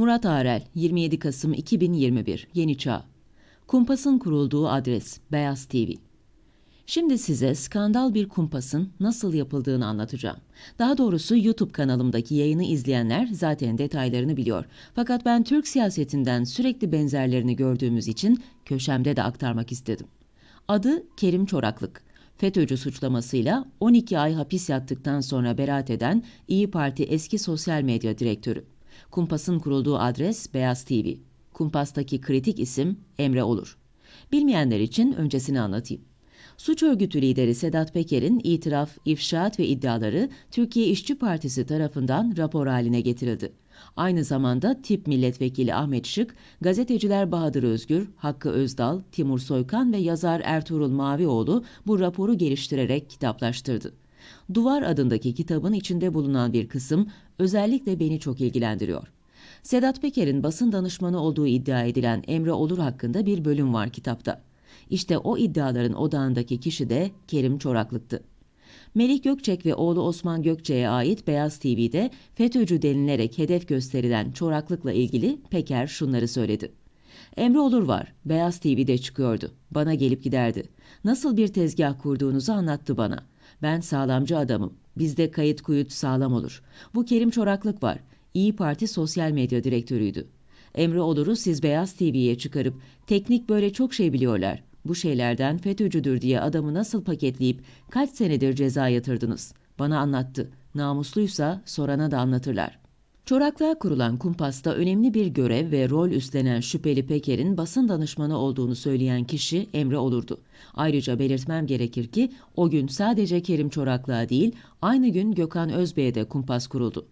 Murat Arel, 27 Kasım 2021, Yeni Çağ. Kumpasın kurulduğu adres, Beyaz TV. Şimdi size skandal bir kumpasın nasıl yapıldığını anlatacağım. Daha doğrusu YouTube kanalımdaki yayını izleyenler zaten detaylarını biliyor. Fakat ben Türk siyasetinden sürekli benzerlerini gördüğümüz için köşemde de aktarmak istedim. Adı Kerim Çoraklık. FETÖ'cü suçlamasıyla 12 ay hapis yattıktan sonra beraat eden İyi Parti eski sosyal medya direktörü. Kumpas'ın kurulduğu adres Beyaz TV. Kumpas'taki kritik isim Emre Olur. Bilmeyenler için öncesini anlatayım. Suç örgütü lideri Sedat Peker'in itiraf, ifşaat ve iddiaları Türkiye İşçi Partisi tarafından rapor haline getirildi. Aynı zamanda tip milletvekili Ahmet Şık, gazeteciler Bahadır Özgür, Hakkı Özdal, Timur Soykan ve yazar Ertuğrul Mavioğlu bu raporu geliştirerek kitaplaştırdı. Duvar adındaki kitabın içinde bulunan bir kısım özellikle beni çok ilgilendiriyor. Sedat Peker'in basın danışmanı olduğu iddia edilen Emre Olur hakkında bir bölüm var kitapta. İşte o iddiaların odağındaki kişi de Kerim Çoraklık'tı. Melih Gökçek ve oğlu Osman Gökçek'e ait Beyaz TV'de FETÖ'cü denilerek hedef gösterilen çoraklıkla ilgili Peker şunları söyledi. Emre Olur var, Beyaz TV'de çıkıyordu. Bana gelip giderdi. Nasıl bir tezgah kurduğunuzu anlattı bana. Ben sağlamcı adamım. Bizde kayıt kuyut sağlam olur. Bu Kerim Çoraklık var. İyi Parti sosyal medya direktörüydü. Emre Olur'u siz Beyaz TV'ye çıkarıp teknik böyle çok şey biliyorlar. Bu şeylerden FETÖ'cüdür diye adamı nasıl paketleyip kaç senedir ceza yatırdınız? Bana anlattı. Namusluysa sorana da anlatırlar. Çoraklığa kurulan kumpasta önemli bir görev ve rol üstlenen şüpheli Peker'in basın danışmanı olduğunu söyleyen kişi Emre Olurdu. Ayrıca belirtmem gerekir ki o gün sadece Kerim Çoraklığa değil, aynı gün Gökhan Özbey'e de kumpas kuruldu.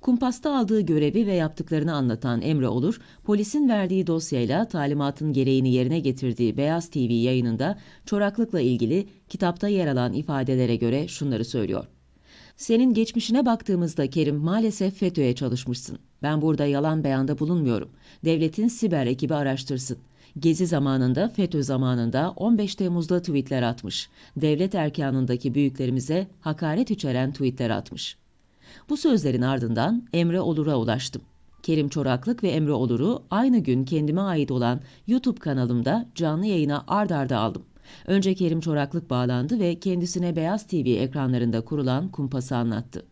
Kumpasta aldığı görevi ve yaptıklarını anlatan Emre Olur, polisin verdiği dosyayla talimatın gereğini yerine getirdiği Beyaz TV yayınında çoraklıkla ilgili kitapta yer alan ifadelere göre şunları söylüyor. Senin geçmişine baktığımızda Kerim maalesef FETÖ'ye çalışmışsın. Ben burada yalan beyanda bulunmuyorum. Devletin siber ekibi araştırsın. Gezi zamanında, FETÖ zamanında 15 Temmuz'da tweetler atmış. Devlet erkanındaki büyüklerimize hakaret içeren tweetler atmış. Bu sözlerin ardından Emre Olur'a ulaştım. Kerim Çoraklık ve Emre Olur'u aynı gün kendime ait olan YouTube kanalımda canlı yayına ard arda aldım. Önce Kerim Çoraklık bağlandı ve kendisine Beyaz TV ekranlarında kurulan kumpası anlattı.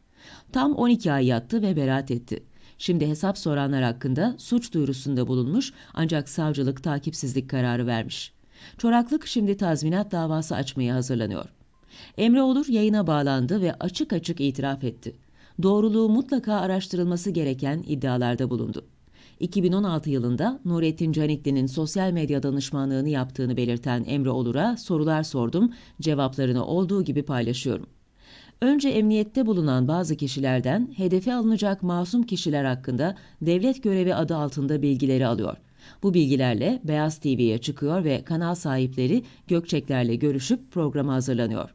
Tam 12 ay yattı ve beraat etti. Şimdi hesap soranlar hakkında suç duyurusunda bulunmuş ancak savcılık takipsizlik kararı vermiş. Çoraklık şimdi tazminat davası açmaya hazırlanıyor. Emre Olur yayına bağlandı ve açık açık itiraf etti. Doğruluğu mutlaka araştırılması gereken iddialarda bulundu. 2016 yılında Nurettin Canikli'nin sosyal medya danışmanlığını yaptığını belirten Emre Olur'a sorular sordum, cevaplarını olduğu gibi paylaşıyorum. Önce emniyette bulunan bazı kişilerden hedefe alınacak masum kişiler hakkında devlet görevi adı altında bilgileri alıyor. Bu bilgilerle Beyaz TV'ye çıkıyor ve kanal sahipleri Gökçeklerle görüşüp programa hazırlanıyor.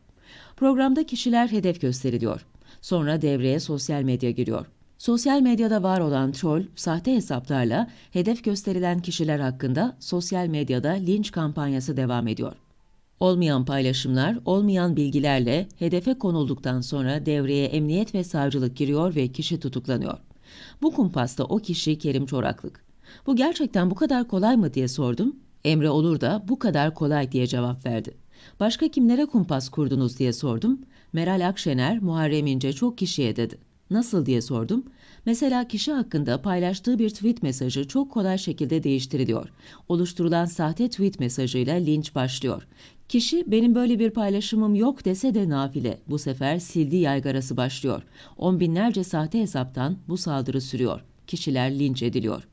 Programda kişiler hedef gösteriliyor. Sonra devreye sosyal medya giriyor. Sosyal medyada var olan troll, sahte hesaplarla hedef gösterilen kişiler hakkında sosyal medyada linç kampanyası devam ediyor. Olmayan paylaşımlar, olmayan bilgilerle hedefe konulduktan sonra devreye emniyet ve savcılık giriyor ve kişi tutuklanıyor. Bu kumpasta o kişi Kerim Çoraklık. Bu gerçekten bu kadar kolay mı diye sordum. Emre Olur da bu kadar kolay diye cevap verdi. Başka kimlere kumpas kurdunuz diye sordum. Meral Akşener, Muharrem İnce çok kişiye dedi. Nasıl diye sordum. Mesela kişi hakkında paylaştığı bir tweet mesajı çok kolay şekilde değiştiriliyor. Oluşturulan sahte tweet mesajıyla linç başlıyor. Kişi benim böyle bir paylaşımım yok dese de nafile. Bu sefer sildi yaygarası başlıyor. On binlerce sahte hesaptan bu saldırı sürüyor. Kişiler linç ediliyor.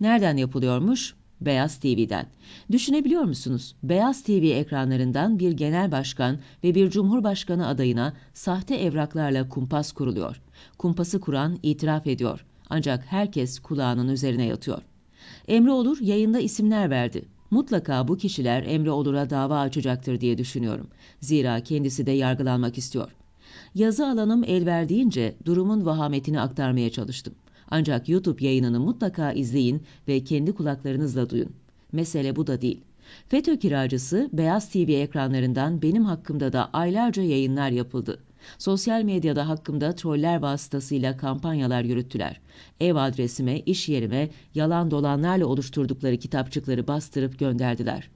Nereden yapılıyormuş? Beyaz TV'den. Düşünebiliyor musunuz? Beyaz TV ekranlarından bir genel başkan ve bir cumhurbaşkanı adayına sahte evraklarla kumpas kuruluyor. Kumpası kuran itiraf ediyor. Ancak herkes kulağının üzerine yatıyor. Emre Olur yayında isimler verdi. Mutlaka bu kişiler Emre Olur'a dava açacaktır diye düşünüyorum. Zira kendisi de yargılanmak istiyor. Yazı alanım el verdiğince durumun vahametini aktarmaya çalıştım. Ancak YouTube yayınını mutlaka izleyin ve kendi kulaklarınızla duyun. Mesele bu da değil. FETÖ kiracısı Beyaz TV ekranlarından benim hakkımda da aylarca yayınlar yapıldı. Sosyal medyada hakkımda troller vasıtasıyla kampanyalar yürüttüler. Ev adresime, iş yerime yalan dolanlarla oluşturdukları kitapçıkları bastırıp gönderdiler.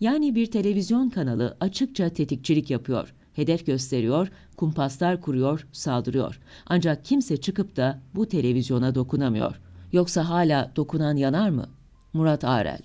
Yani bir televizyon kanalı açıkça tetikçilik yapıyor, hedef gösteriyor, kumpaslar kuruyor, saldırıyor. Ancak kimse çıkıp da bu televizyona dokunamıyor. Yoksa hala dokunan yanar mı? Murat Arel